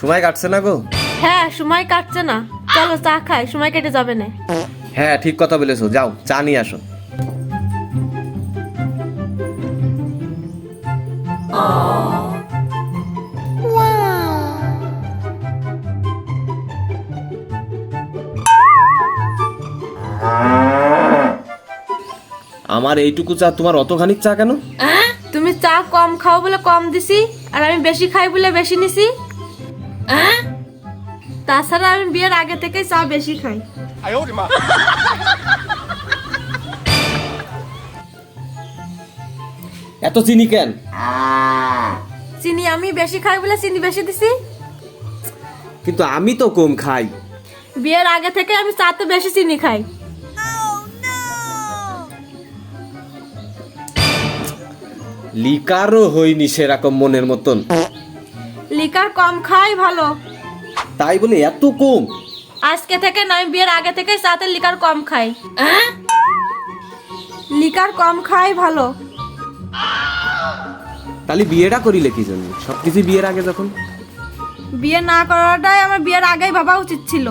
সময় কাটছে না গো? হ্যাঁ সময় কাটছে না। চলো চা খাই সময় কেটে যাবে না। হ্যাঁ ঠিক কথা বলেছ। যাও চা নিয়ে আসো। আমার এইটুকু চা তোমার অতখানি চা কেন? তুমি চা কম খাও বলে কম দিছি আর আমি বেশি খাই বলে বেশি নিছি। তাছাড়া আমি বিয়ের আগে থেকে চা বেশি খাই। এত চিনি কেন? চিনি আমি বেশি খাই বলে চিনি বেশি দিছি। কিন্তু আমি তো কম খাই। বিয়ের আগে থেকে আমি চা তো বেশি চিনি খাই। লিকারও হইনি সেরকম মনের মতন। লিকার কম খাই ভালো। তাই বলে এত কম? আজকে থেকে নয় বিয়ের আগে থেকে সাথে লিকার কম খাই। হ্যাঁ? লিকার কম খাই ভালো। তাহলে বিয়েটা করিলে কি জন্য? সব কিছু বিয়ের আগে যখন? বিয়ে না করাটাই আমার বিয়ের আগেই ভাবা উচিত ছিল।